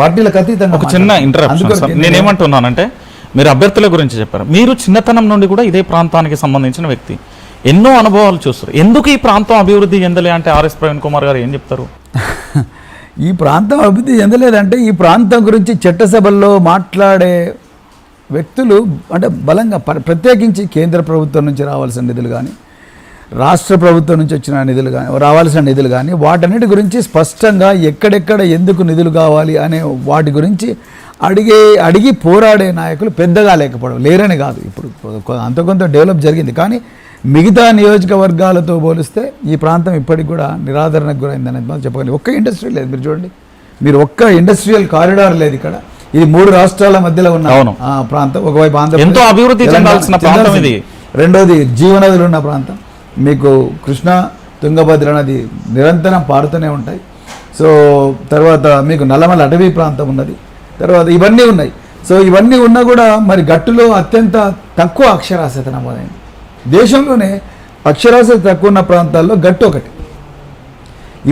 పార్టీలకు అతీతంగా ఒక చిన్న. ఇంటరప్షన్ నేనేమంటున్నానంటే మీరు అభ్యర్థుల గురించి చెప్పారు. మీరు చిన్నతనం నుండి కూడా ఇదే ప్రాంతానికి సంబంధించిన వ్యక్తి. ఎన్నో అనుభవాలు చూస్తారు. ఎందుకు ఈ ప్రాంతం అభివృద్ధి చెందలే అంటే ఆర్ఎస్ ప్రవీణ్ కుమార్ గారు ఏం చెప్తారు? ఈ ప్రాంతం అభివృద్ధి చెందలేదంటే ఈ ప్రాంతం గురించి చట్టసభల్లో మాట్లాడే వ్యక్తులు అంటే బలంగా ప్ర- ప్రత్యేకించి కేంద్ర ప్రభుత్వం నుంచి రావాల్సిన నిధులు కానీ రాష్ట్ర ప్రభుత్వం నుంచి వచ్చిన నిధులు కానీ రావాల్సిన నిధులు కానీ వాటన్నిటి గురించి స్పష్టంగా ఎక్కడెక్కడ ఎందుకు నిధులు కావాలి అనే వాటి గురించి అడిగే అడిగి పోరాడే నాయకులు పెద్దగా లేకపోవడం లేరని కాదు. ఇప్పుడు అంత కొంత డెవలప్ జరిగింది. కానీ మిగతా నియోజకవర్గాలతో పోలిస్తే ఈ ప్రాంతం ఇప్పటికి కూడా నిరాదరణకు గురైందనేది మనం చెప్పగలం ఒక్క ఇండస్ట్రీ లేదు. మీరు చూడండి. మీరు ఒక్క ఇండస్ట్రియల్ కారిడార్ లేదు ఇక్కడ. ఇది మూడు రాష్ట్రాల మధ్యలో ఉన్న ప్రాంతం. ఒకవైపు ఆంధ్రప్రదేశ్ ఎంతో అభివృద్ధి చెందాల్సిన ప్రాంతం. ఇది. రెండోది జీవనదులు ఉన్న ప్రాంతం. మీకు కృష్ణ తుంగభద్ర నది నిరంతరం పారుతూనే ఉంటాయి. సో తర్వాత మీకు నల్లమల అటవీ ప్రాంతం ఉన్నది. తర్వాత ఇవన్నీ ఉన్నాయి. సో ఇవన్నీ ఉన్నా కూడా మరి గట్టులో అత్యంత తక్కువ అక్షరాస్యత నమోదైంది దేశంలోనే అక్షరాస్యత తక్కువ ఉన్న ప్రాంతాల్లో గట్టు ఒకటి.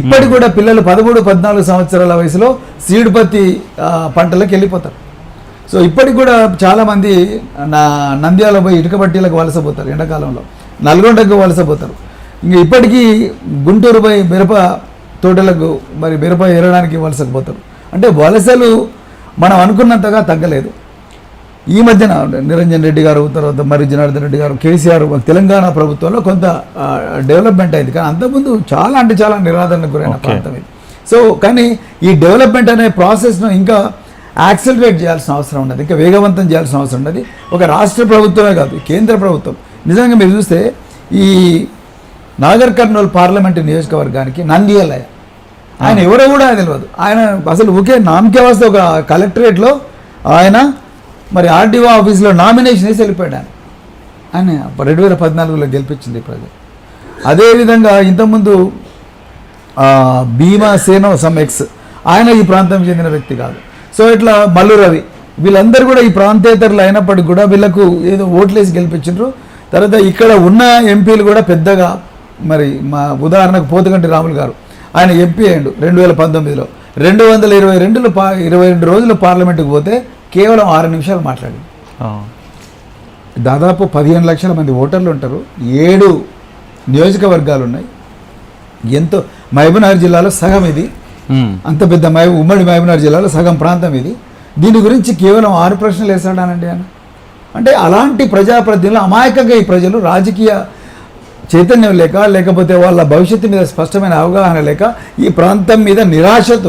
ఇప్పటికి కూడా పిల్లలు పదమూడు పద్నాలుగు సంవత్సరాల వయసులో సీడ్ పత్తి పంటలకు వెళ్ళిపోతారు. సో ఇప్పటికి కూడా చాలామంది నా నంద్యాల పోయి ఇటుక బట్టీలకు వలసపోతారు ఎండాకాలంలో. నల్గొండకు వలసపోతారు ఇంక ఇప్పటికీ గుంటూరు పోయి మిరప తోటలకు మరి మిరప ఏరడానికి వలసపోతారు అంటే వలసలు మనం అనుకున్నంతగా తగ్గలేదు. ఈ మధ్యన నిరంజన్ రెడ్డి గారు తర్వాత మరి జనార్దన్ రెడ్డి గారు కేసీఆర్ తెలంగాణ ప్రభుత్వంలో కొంత డెవలప్మెంట్ అయింది. కానీ అంతకుముందు చాలా అంటే చాలా నిరాదరణకు గురైన. ప్రాంతం ఇది. సో కానీ ఈ డెవలప్మెంట్ అనే ప్రాసెస్ను ఇంకా యాక్సిలరేట్ చేయాల్సిన అవసరం ఉన్నది. ఇంకా వేగవంతం చేయాల్సిన అవసరం ఉన్నది. ఒక రాష్ట్ర ప్రభుత్వమే కాదు కేంద్ర ప్రభుత్వం. నిజంగా మీరు చూస్తే ఈ నాగర్ కర్నూలు పార్లమెంటు నియోజకవర్గానికి నంద్యాలయ ఆయన ఎవరో కూడా తెలియదు. ఆయన అసలు ఒకే నామకే వస్తే ఒక కలెక్టరేట్లో ఆయన మరి ఆర్డీఓ ఆఫీస్లో నామినేషన్ వేసి వెళ్ళిపోయాడు ఆయన. ఆయన రెండు వేల పద్నాలుగులో గెలిపించింది ప్రజలు. అదేవిధంగా ఇంతకుముందు భీమా సేనో సమ్ ఎక్స్ ఆయన ఈ ప్రాంతం చెందిన వ్యక్తి కాదు. సో ఇట్లా మల్లు రవి వీళ్ళందరూ కూడా ఈ ప్రాంతేతరులు అయినప్పటికీ కూడా వీళ్ళకు ఏదో ఓట్లేసి గెలిపించారు తర్వాత ఇక్కడ ఉన్న ఎంపీలు కూడా పెద్దగా మరి మా ఉదాహరణకు పోతుగంటి రాములు గారు. ఆయన ఎంపీ అయ్యిండు రెండు వేల పంతొమ్మిదిలో. రెండు వందల ఇరవై రెండులో పా ఇరవై రెండు రోజులు పార్లమెంటుకు పోతే కేవలం ఆరు నిమిషాలు మాట్లాడింది. దాదాపు పదిహేను లక్షల మంది ఓటర్లు ఉంటారు. ఏడు నియోజకవర్గాలు ఉన్నాయి ఎంతో మహబూబ్నగర్ జిల్లాలో సగం ఇది. అంత పెద్ద మహబూ ఉమ్మడి మహబూబ్నగర్ జిల్లాలో సగం ప్రాంతం ఇది. దీని గురించి కేవలం ఆరు ప్రశ్నలు వేసాడానండి ఆయన? అంటే అలాంటి ప్రజాప్రతినిధులు అమాయకంగా ఈ ప్రజలు రాజకీయ చైతన్యం లేక లేకపోతే వాళ్ళ భవిష్యత్తు మీద స్పష్టమైన అవగాహన లేక ఈ ప్రాంతం మీద నిరాశతో